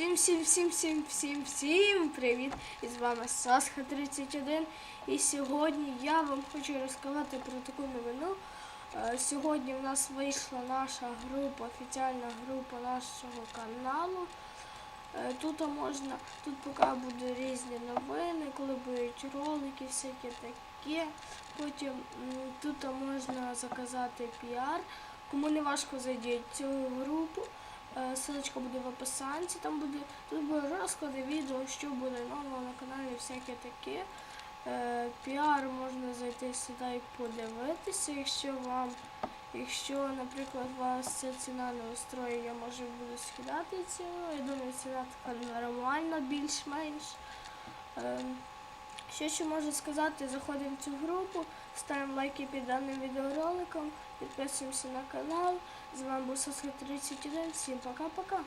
Всім, всім, всім, всім, всім, всім привіт! І з вами Сасха 31. І сьогодні я вам хочу розказати про таку новину. Е, Сьогодні в нас вийшла наша група, офіціальна група нашого каналу. Е, Тут можна, тут поки будуть різні новини, коли будуть ролики, всякі такі. Потім тут можна заказати піар. Кому не важко зайдіть в цю групу. Е, Ссылочка буде в описанні, там буде тут буде розклади відео, що буде нового на каналі, всяке таке. Е, Піар можна зайти сюди і подивитися, якщо вам, якщо, наприклад, вас ця ціна не устроює, я може буду скидати ціну. Я думаю, ціна така нормальна, більш-менш. Е, Що ще можу сказати, заходимо в цю групу, ставимо лайки під даним відеороликом, підписуємося на канал. З вами був Соска 31. Всім пока-пока.